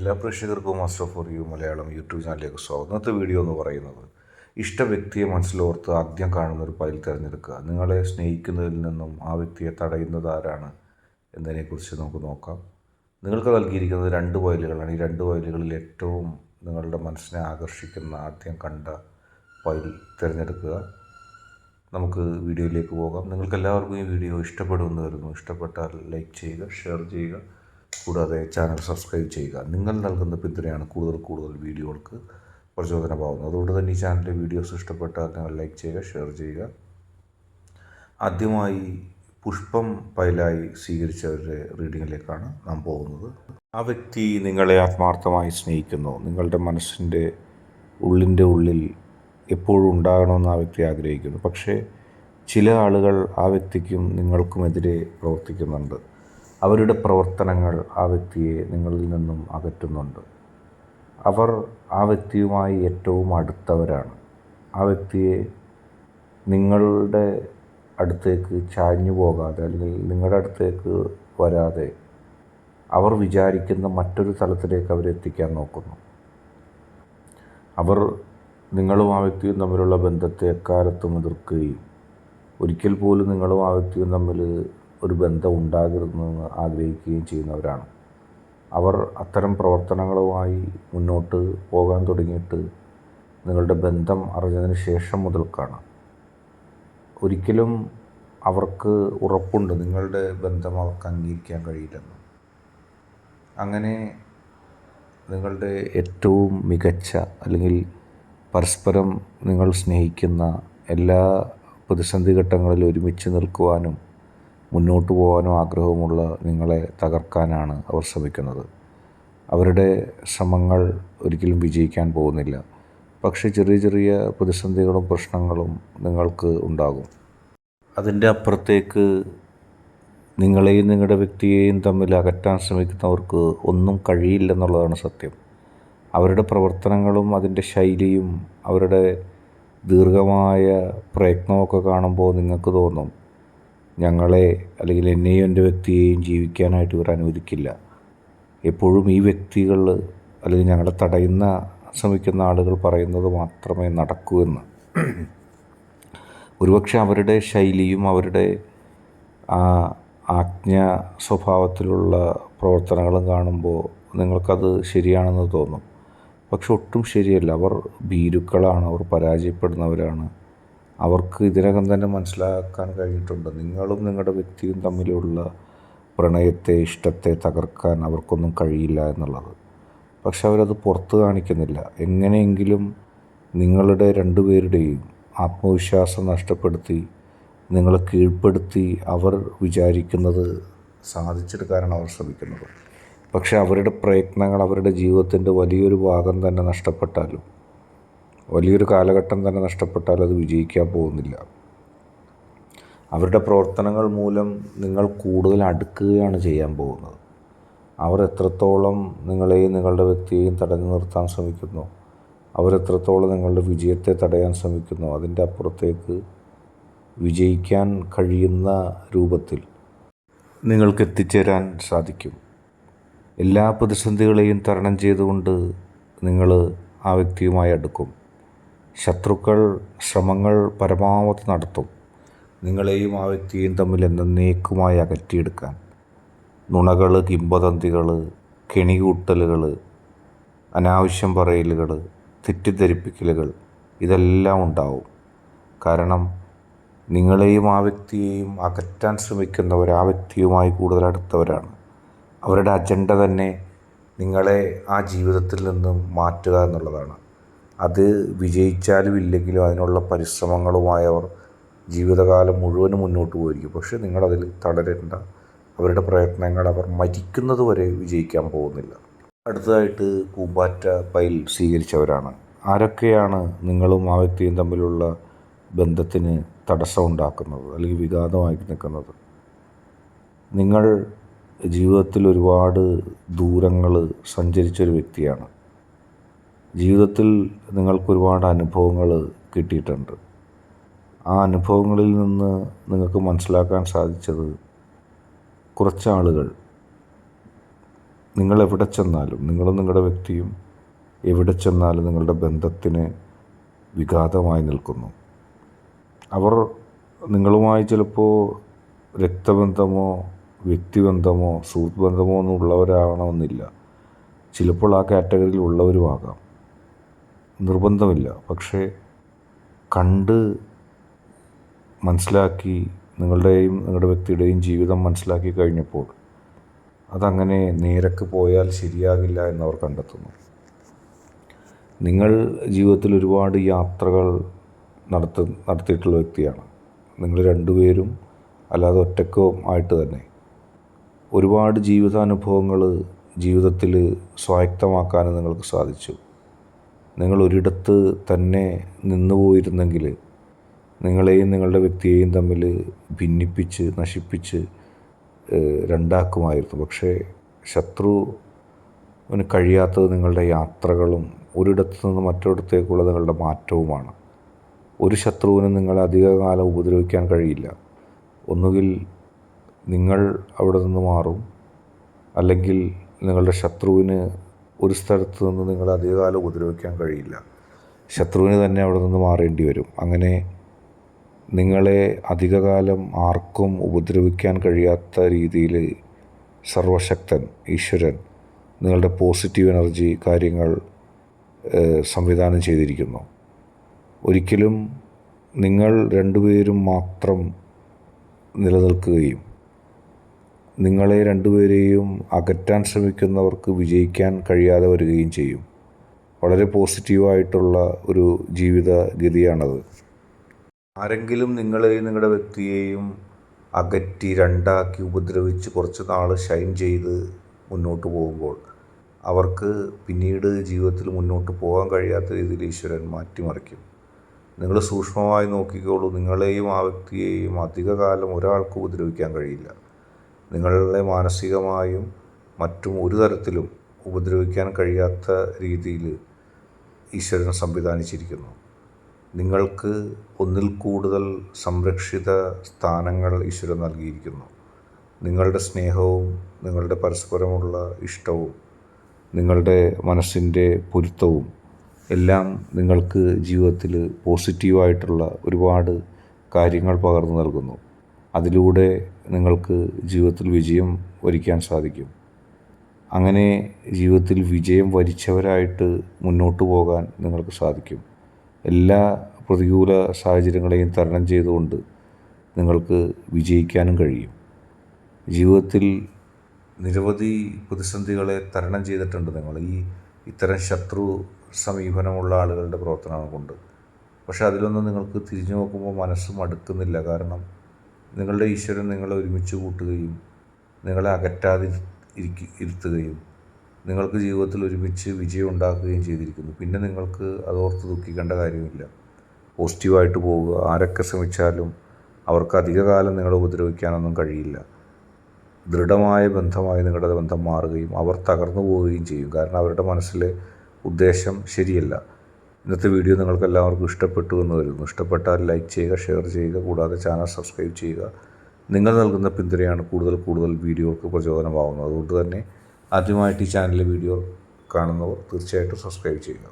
എല്ലാ പ്രേക്ഷകർക്കും master for you Malayalam YouTube ചാനലിലേക്ക് സ്വാഗതം. ഇന്നത്തെ വീഡിയോ എന്ന് പറയുന്നത് ഇഷ്ട വ്യക്തിയെ മനസ്സിലോർത്ത് ആദ്യം കാണുന്ന ഒരു പതിൽ തിരഞ്ഞെടുക്കുക. നിങ്ങളെ സ്നേഹിക്കുന്നതിൽ നിന്നും ആ വ്യക്തിയെ തടയുന്നത് ആരാണ് എന്നതിനെക്കുറിച്ച് നമുക്ക് നോക്കാം. നിങ്ങൾക്ക് നൽകിയിരിക്കുന്നത് രണ്ട് ഫയലുകളാണ് ഈ രണ്ട് ഫയലുകളിൽ ഏറ്റവും നിങ്ങളുടെ മനസ്സിനെ ആകർഷിക്കുന്ന ആദ്യം കണ്ട പതിൽ തിരഞ്ഞെടുക്കുക. നമുക്ക് വീഡിയോയിലേക്ക് പോകാം. നിങ്ങൾക്ക് എല്ലാവർക്കും ഈ വീഡിയോ ഇഷ്ടപ്പെടുമെന്ന് വരുന്നു ഇഷ്ടപ്പെട്ടാൽ ലൈക്ക് ചെയ്യുക ഷെയർ ചെയ്യുക. കൂടാതെ ചാനൽ സബ്സ്ക്രൈബ് ചെയ്യുക. നിങ്ങൾ നൽകുന്ന പിന്തുണയാണ് കൂടുതൽ കൂടുതൽ വീഡിയോകൾക്ക് പ്രചോദനമാകുന്നത് അതുകൊണ്ട് തന്നെ ഈ ചാനലിന്റെ വീഡിയോസ് ഇഷ്ടപ്പെട്ടാൽ നിങ്ങൾ ലൈക്ക് ചെയ്യുക ഷെയർ ചെയ്യുക. ആദ്യമായി പുഷ്പം പൈലായി സ്വീകരിച്ചവരുടെ റീഡിങ്ങിലേക്കാണ് നാം പോകുന്നത്. ആ വ്യക്തി നിങ്ങളെ ആത്മാർത്ഥമായി സ്നേഹിക്കുന്നു. നിങ്ങളുടെ മനസ്സിന്റെ ഉള്ളിന്റെ ഉള്ളിൽ എപ്പോഴും ഉണ്ടാകണമെന്ന് ആ വ്യക്തി ആഗ്രഹിക്കുന്നു. പക്ഷേ ചില ആളുകൾ ആ വ്യക്തിക്കും നിങ്ങൾക്കുമെതിരെ പ്രവർത്തിക്കുന്നുണ്ട്. അവരുടെ പ്രവർത്തനങ്ങൾ ആ വ്യക്തിയെ നിങ്ങളിൽ നിന്നും അകറ്റുന്നുണ്ട്. അവർ ആ വ്യക്തിയുമായി ഏറ്റവും അടുത്തവരാണ്. ആ വ്യക്തിയെ നിങ്ങളുടെ അടുത്തേക്ക് ചാഞ്ഞു പോകാതെ അല്ലെങ്കിൽ നിങ്ങളുടെ അടുത്തേക്ക് വരാതെ അവർ വിചാരിക്കുന്ന മറ്റൊരു തലത്തിലേക്ക് അവരെത്തിക്കാൻ നോക്കുന്നു. അവർ നിങ്ങളും ആ വ്യക്തിയും തമ്മിലുള്ള ബന്ധത്തെ എക്കാലത്തും എതിർക്കുകയും ഒരിക്കൽ പോലും നിങ്ങളും ആ വ്യക്തിയും തമ്മിൽ ഒരു ബന്ധം ഉണ്ടാകരുതെന്ന് ആഗ്രഹിക്കുകയും ചെയ്യുന്നവരാണ്. അവർ അത്തരം പ്രവർത്തനങ്ങളുമായി മുന്നോട്ട് പോകാൻ തുടങ്ങിയിട്ട് നിങ്ങളുടെ ബന്ധം അറിഞ്ഞതിന് ശേഷം മുതൽക്കാണ്. ഒരിക്കലും അവർക്ക് ഉറപ്പുണ്ട് നിങ്ങളുടെ ബന്ധം അവർക്ക് അംഗീകരിക്കാൻ കഴിയില്ലെന്ന്. അങ്ങനെ നിങ്ങളുടെ ഏറ്റവും മികച്ച അല്ലെങ്കിൽ പരസ്പരം നിങ്ങൾ സ്നേഹിക്കുന്ന എല്ലാ പ്രതിസന്ധി ഘട്ടങ്ങളിലും ഒരുമിച്ച് നിൽക്കുവാനും മുന്നോട്ട് പോകാനോ ആഗ്രഹമുള്ള നിങ്ങളെ തകർക്കാനാണ് അവർ ശ്രമിക്കുന്നത്. അവരുടെ ശ്രമങ്ങൾ ഒരിക്കലും വിജയിക്കാൻ പോകുന്നില്ല. പക്ഷേ ചെറിയ ചെറിയ പ്രതിസന്ധികളും പ്രശ്നങ്ങളും നിങ്ങൾക്ക് ഉണ്ടാകും. അതിന്റെ അപ്പുറത്തേക്ക് നിങ്ങളെയും നിങ്ങളുടെ വ്യക്തിയെയും തമ്മിൽ അകറ്റാൻ ശ്രമിക്കുന്നവർക്ക് ഒന്നും കഴിയില്ലെന്നുള്ളതാണ് സത്യം. അവരുടെ പ്രവർത്തനങ്ങളും അതിന്റെ ശൈലിയും അവരുടെ ദീർഘമായ പ്രയത്നമൊക്കെ കാണുമ്പോൾ നിങ്ങൾക്ക് തോന്നും ഞങ്ങളെ അല്ലെങ്കിൽ എന്നെയും എന്റെ വ്യക്തിയെയും ജീവിക്കാനായിട്ട് ഇവർ അനുവദിക്കില്ല. എപ്പോഴും ഈ വ്യക്തികൾ അല്ലെങ്കിൽ ഞങ്ങളെ തടയുന്ന ശ്രമിക്കുന്ന ആളുകൾ പറയുന്നത് മാത്രമേ നടക്കൂ എന്ന്. ഒരുപക്ഷെ അവരുടെ ശൈലിയും അവരുടെ ആ ആജ്ഞ സ്വഭാവത്തിലുള്ള പ്രവർത്തനങ്ങളും കാണുമ്പോൾ നിങ്ങൾക്കത് ശരിയാണെന്ന് തോന്നും. പക്ഷെ ഒട്ടും ശരിയല്ല. അവർ ഭീരുക്കളാണ്. അവർ പരാജയപ്പെടുന്നവരാണ്. അവർക്ക് ഇതിനകം തന്നെ മനസ്സിലാക്കാൻ കഴിഞ്ഞിട്ടുണ്ട്. നിങ്ങളും നിങ്ങളുടെ വ്യക്തിയും തമ്മിലുള്ള പ്രണയത്തെ ഇഷ്ടത്തെ തകർക്കാൻ അവർക്കൊന്നും കഴിയില്ല എന്നുള്ളത്. പക്ഷെ അവരത് പുറത്ത് കാണിക്കുന്നില്ല. എങ്ങനെയെങ്കിലും നിങ്ങളുടെ രണ്ടുപേരുടെയും ആത്മവിശ്വാസം നഷ്ടപ്പെടുത്തി നിങ്ങളെ കീഴ്പ്പെടുത്തി അവർ വിചാരിക്കുന്നത് സാധിച്ചെടുക്കാനാണ് അവർ ശ്രമിക്കുന്നത്. പക്ഷെ അവരുടെ പ്രയത്നങ്ങൾ അവരുടെ ജീവിതത്തിന്റെ വലിയൊരു ഭാഗം തന്നെ നഷ്ടപ്പെട്ടാലും വലിയൊരു കാലഘട്ടം തന്നെ നഷ്ടപ്പെട്ടാൽ അത് വിജയിക്കാൻ പോകുന്നില്ല. അവരുടെ പ്രവർത്തനങ്ങൾ മൂലം നിങ്ങൾ കൂടുതൽ അടുക്കുകയാണ് ചെയ്യാൻ പോകുന്നത്. അവർ എത്രത്തോളം നിങ്ങളെയും നിങ്ങളുടെ വ്യക്തിയെയും തടഞ്ഞു നിർത്താൻ ശ്രമിക്കുന്നു അവരെത്രത്തോളം നിങ്ങളുടെ വിജയത്തെ തടയാൻ ശ്രമിക്കുന്നു അതിന്റെ അപ്പുറത്തേക്ക് വിജയിക്കാൻ കഴിയുന്ന രൂപത്തിൽ നിങ്ങൾക്ക് എത്തിച്ചേരാൻ സാധിക്കും. എല്ലാ പ്രതിസന്ധികളെയും തരണം ചെയ്തുകൊണ്ട് നിങ്ങൾ ആ വ്യക്തിയുമായി അടുക്കും. ശത്രുക്കൾ ശ്രമങ്ങൾ പരമാവധി നടത്തും. നിങ്ങളെയും ആ വ്യക്തിയും തമ്മിൽ എന്നേക്കുമായി അകറ്റിയെടുക്കാൻ നുണകൾ കിംബദന്തികൾ കെണികൂട്ടലുകൾ അനാവശ്യം പറയലുകൾ തെറ്റിദ്ധരിപ്പിക്കലുകൾ ഇതെല്ലാം ഉണ്ടാവും. കാരണം നിങ്ങളെയും ആ വ്യക്തിയെയും അകറ്റാൻ ശ്രമിക്കുന്നവർ ആ വ്യക്തിയുമായി കൂടുതൽ അടുത്തവരാണ്. അവരുടെ അജണ്ട തന്നെ നിങ്ങളെ ആ ജീവിതത്തിൽ നിന്നും മാറ്റുക എന്നുള്ളതാണ്. അത് വിജയിച്ചാലും ഇല്ലെങ്കിലും അതിനുള്ള പരിശ്രമങ്ങളുമായി അവർ ജീവിതകാലം മുഴുവനും മുന്നോട്ട് പോയിരിക്കും. പക്ഷെ നിങ്ങളതിൽ തളരേണ്ട. അവരുടെ പ്രയത്നങ്ങൾ അവർ മരിക്കുന്നത് വരെ വിജയിക്കാൻ പോകുന്നില്ല. അടുത്തതായിട്ട് പൂമ്പാറ്റ പൈൽ സ്വീകരിച്ചവരാണ്. ആരൊക്കെയാണ് നിങ്ങളും ആ വ്യക്തിയും തമ്മിലുള്ള ബന്ധത്തിന് തടസ്സം ഉണ്ടാക്കുന്നത് അല്ലെങ്കിൽ വിഘാതമായി നിൽക്കുന്നത്? നിങ്ങൾ ജീവിതത്തിൽ ഒരുപാട് ദൂരങ്ങൾ സഞ്ചരിച്ചൊരു വ്യക്തിയാണ്. ജീവിതത്തിൽ നിങ്ങൾക്ക് ഒരുപാട് അനുഭവങ്ങൾ കിട്ടിയിട്ടുണ്ട്. ആ അനുഭവങ്ങളിൽ നിന്ന് നിങ്ങൾക്ക് മനസ്സിലാക്കാൻ സാധിച്ചത് കുറച്ചാളുകൾ നിങ്ങൾ എവിടെ ചെന്നാലും നിങ്ങളും നിങ്ങളുടെ വ്യക്തിയും എവിടെ ചെന്നാലും നിങ്ങളുടെ ബന്ധത്തിന് വിഘാതമായി നിൽക്കുന്നു. അവർ നിങ്ങളുമായി ചിലപ്പോൾ രക്തബന്ധമോ വ്യക്തിബന്ധമോ സുഹൃത്ത് ബന്ധമോ ഒന്നും ഉള്ളവരാവണമെന്നില്ല. ചിലപ്പോൾ ആ കാറ്റഗറിയിൽ ഉള്ളവരുമാകാം. നിർബന്ധമില്ല. പക്ഷേ കണ്ട് മനസ്സിലാക്കി നിങ്ങളുടെയും നിങ്ങളുടെ വ്യക്തിയുടെയും ജീവിതം മനസ്സിലാക്കി കഴിഞ്ഞപ്പോൾ അതങ്ങനെ നേരക്ക് പോയാൽ ശരിയാകില്ല എന്നവർ കണ്ടെത്തുന്നു. നിങ്ങൾ ജീവിതത്തിൽ ഒരുപാട് യാത്രകൾ നടത്ത നടത്തിയിട്ടുള്ള വ്യക്തിയാണ്. നിങ്ങൾ രണ്ടുപേരും അല്ലാതെ ഒറ്റക്കോ ആയിട്ട് തന്നെ. ഒരുപാട് ജീവിതാനുഭവങ്ങൾ ജീവിതത്തിൽ സ്വായക്തമാക്കാനും നിങ്ങൾക്ക് സാധിച്ചു. നിങ്ങൾ ഒരിടത്ത് തന്നെ നിന്നു പോയിരുന്നെങ്കിൽ നിങ്ങളെയും നിങ്ങളുടെ വ്യക്തിയെയും തമ്മിൽ ഭിന്നിപ്പിച്ച് നശിപ്പിച്ച് രണ്ടാക്കുമായിരുന്നു. പക്ഷേ ശത്രുവിന് കഴിയാത്തത് നിങ്ങളുടെ യാത്രകളും ഒരിടത്തു നിന്ന് മറ്റൊരിടത്തേക്കുള്ള നിങ്ങളുടെ മാറ്റവുമാണ്. ഒരു ശത്രുവിന് നിങ്ങളെ അധികകാലം ഉപദ്രവിക്കാൻ കഴിയില്ല. ഒന്നുകിൽ നിങ്ങൾ അവിടെ നിന്ന് മാറും അല്ലെങ്കിൽ നിങ്ങളുടെ ശത്രുവിന് ഒരു സ്ഥലത്ത് നിന്ന് നിങ്ങളെ അധികകാലം ഉപദ്രവിക്കാൻ കഴിയില്ല. ശത്രുവിന് തന്നെ അവിടെ നിന്ന് മാറേണ്ടി വരും. അങ്ങനെ നിങ്ങളെ അധികകാലം ആർക്കും ഉപദ്രവിക്കാൻ കഴിയാത്ത രീതിയിൽ സർവശക്തൻ ഈശ്വരൻ നിങ്ങളുടെ പോസിറ്റീവ് എനർജി കാര്യങ്ങൾ സംവിധാനം ചെയ്തിരിക്കുന്നു. ഒരിക്കലും നിങ്ങൾ രണ്ടുപേരും മാത്രം നിലനിൽക്കുകയും നിങ്ങളെ രണ്ടുപേരെയും അകറ്റാൻ ശ്രമിക്കുന്നവർക്ക് വിജയിക്കാൻ കഴിയാതെ വരികയും ചെയ്യും. വളരെ പോസിറ്റീവായിട്ടുള്ള ഒരു ജീവിത ഗതിയാണത് ആരെങ്കിലും നിങ്ങളെയും നിങ്ങളുടെ വ്യക്തിയെയും അകറ്റി രണ്ടാക്കി ഉപദ്രവിച്ച് കുറച്ച് നാൾ ഷൈൻ ചെയ്ത് മുന്നോട്ട് പോകുമ്പോൾ അവർക്ക് പിന്നീട് ജീവിതത്തിൽ മുന്നോട്ട് പോകാൻ കഴിയാത്ത രീതിയിൽ ഈശ്വരൻ മാറ്റിമറിക്കും. നിങ്ങൾ സൂക്ഷ്മമായി നോക്കിക്കോളൂ നിങ്ങളെയും ആ വ്യക്തിയെയും അധികകാലം ഒരാൾക്ക് ഉപദ്രവിക്കാൻ കഴിയില്ല. നിങ്ങളെ മാനസികമായും മറ്റും ഒരു തരത്തിലും ഉപദ്രവിക്കാൻ കഴിയാത്ത രീതിയിൽ ഈശ്വരൻ സംവിധാനിച്ചിരിക്കുന്നു. നിങ്ങൾക്ക് ഒന്നിൽ കൂടുതൽ സംരക്ഷിത സ്ഥാനങ്ങൾ ഈശ്വരൻ നൽകിയിരിക്കുന്നു. നിങ്ങളുടെ സ്നേഹവും നിങ്ങളുടെ പരസ്പരമുള്ള ഇഷ്ടവും നിങ്ങളുടെ മനസ്സിന്റെ പൊരുത്തവും എല്ലാം നിങ്ങൾക്ക് ജീവിതത്തിൽ പോസിറ്റീവായിട്ടുള്ള ഒരുപാട് കാര്യങ്ങൾ പകർന്നു നൽകുന്നു. അതിലൂടെ നിങ്ങൾക്ക് ജീവിതത്തിൽ വിജയം വരിക്കാൻ സാധിക്കും. അങ്ങനെ ജീവിതത്തിൽ വിജയം വരിച്ചവരായിട്ട് മുന്നോട്ട് പോകാൻ നിങ്ങൾക്ക് സാധിക്കും. എല്ലാ പ്രതികൂല സാഹചര്യങ്ങളെയും തരണം ചെയ്തുകൊണ്ട് നിങ്ങൾക്ക് വിജയിക്കാനും കഴിയും. ജീവിതത്തിൽ നിരവധി പ്രതിസന്ധികളെ തരണം ചെയ്തിട്ടുണ്ട് നിങ്ങൾ. ഈ ഇത്തരം ശത്രു സമീപനമുള്ള ആളുകളുടെ പ്രവർത്തനം കൊണ്ട് പക്ഷെ അതിലൊന്നും നിങ്ങൾക്ക് തിരിഞ്ഞു നോക്കുമ്പോൾ മനസ്സ് മടുക്കുന്നില്ല. കാരണം നിങ്ങളുടെ ഈശ്വരൻ നിങ്ങളെ ഒരുമിച്ച് കൂട്ടുകയും നിങ്ങളെ അകറ്റാതെ ഇരിക്കു ഇരുത്തുകയും നിങ്ങൾക്ക് ജീവിതത്തിൽ ഒരുമിച്ച് വിജയം ഉണ്ടാക്കുകയും ചെയ്തിരിക്കുന്നു. പിന്നെ നിങ്ങൾക്ക് അതോർത്ത് ദുഃഖിക്കേണ്ട കാര്യമില്ല. പോസിറ്റീവായിട്ട് പോവുക ആരൊക്കെ ശ്രമിച്ചാലും അവർക്ക് അധികകാലം നിങ്ങളെ ഉപദ്രവിക്കാനൊന്നും കഴിയില്ല. ദൃഢമായ ബന്ധമായി നിങ്ങളുടെ ബന്ധം മാറുകയും അവർ തകർന്നു പോവുകയും ചെയ്യും. കാരണം അവരുടെ മനസ്സിലെ ഉദ്ദേശം ശരിയല്ല. ഇന്നത്തെ വീഡിയോ നിങ്ങൾക്ക് എല്ലാവർക്കും ഇഷ്ടപ്പെട്ടു എന്ന് വരുന്നു ഇഷ്ടപ്പെട്ടാൽ ലൈക്ക് ചെയ്യുക ഷെയർ ചെയ്യുക കൂടാതെ ചാനൽ സബ്സ്ക്രൈബ് ചെയ്യുക. നിങ്ങൾ നൽകുന്ന പിന്തുണയാണ് കൂടുതൽ കൂടുതൽ വീഡിയോകൾക്ക് പ്രചോദനമാകുന്നത് അതുകൊണ്ട് തന്നെ ആദ്യമായിട്ട് ഈ ചാനലിലെ വീഡിയോ കാണുന്നവർ തീർച്ചയായിട്ടും സബ്സ്ക്രൈബ് ചെയ്യുക.